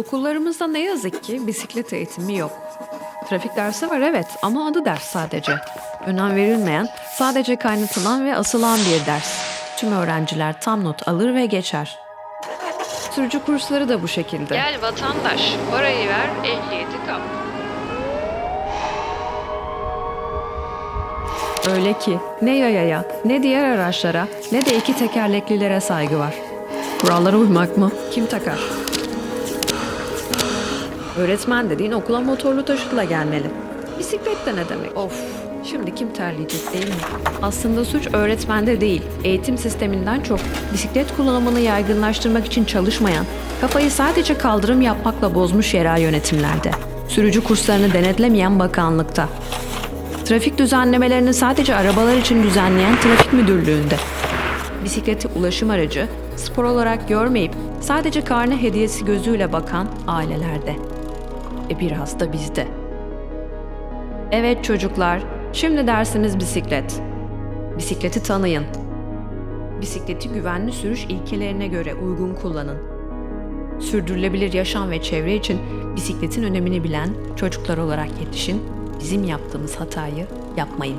Okullarımızda ne yazık ki bisiklet eğitimi yok. Trafik dersi var evet ama adı ders sadece. Önem verilmeyen, sadece kaynatılan ve asılan bir ders. Tüm öğrenciler tam not alır ve geçer. Sürücü kursları da bu şekilde. Gel vatandaş, parayı ver, ehliyeti kap. Öyle ki ne yayaya, ne diğer araçlara, ne de iki tekerleklilere saygı var. Kurallara uymak mı? Kim takar? Öğretmen dediğin okula motorlu taşıtla gelmeli. Bisiklet de ne demek? Of, şimdi kim terleyecek değil mi? Aslında suç öğretmende değil, eğitim sisteminden çok bisiklet kullanımını yaygınlaştırmak için çalışmayan, kafayı sadece kaldırım yapmakla bozmuş yerel yönetimlerde. Sürücü kurslarını denetlemeyen bakanlıkta. Trafik düzenlemelerini sadece arabalar için düzenleyen trafik müdürlüğünde. Bisikleti ulaşım aracı, spor olarak görmeyip sadece karne hediyesi gözüyle bakan ailelerde. E biraz da bizde. Evet çocuklar, şimdi dersiniz bisiklet. Bisikleti tanıyın. Bisikleti güvenli sürüş ilkelerine göre uygun kullanın. Sürdürülebilir yaşam ve çevre için bisikletin önemini bilen çocuklar olarak yetişin. Bizim yaptığımız hatayı yapmayın.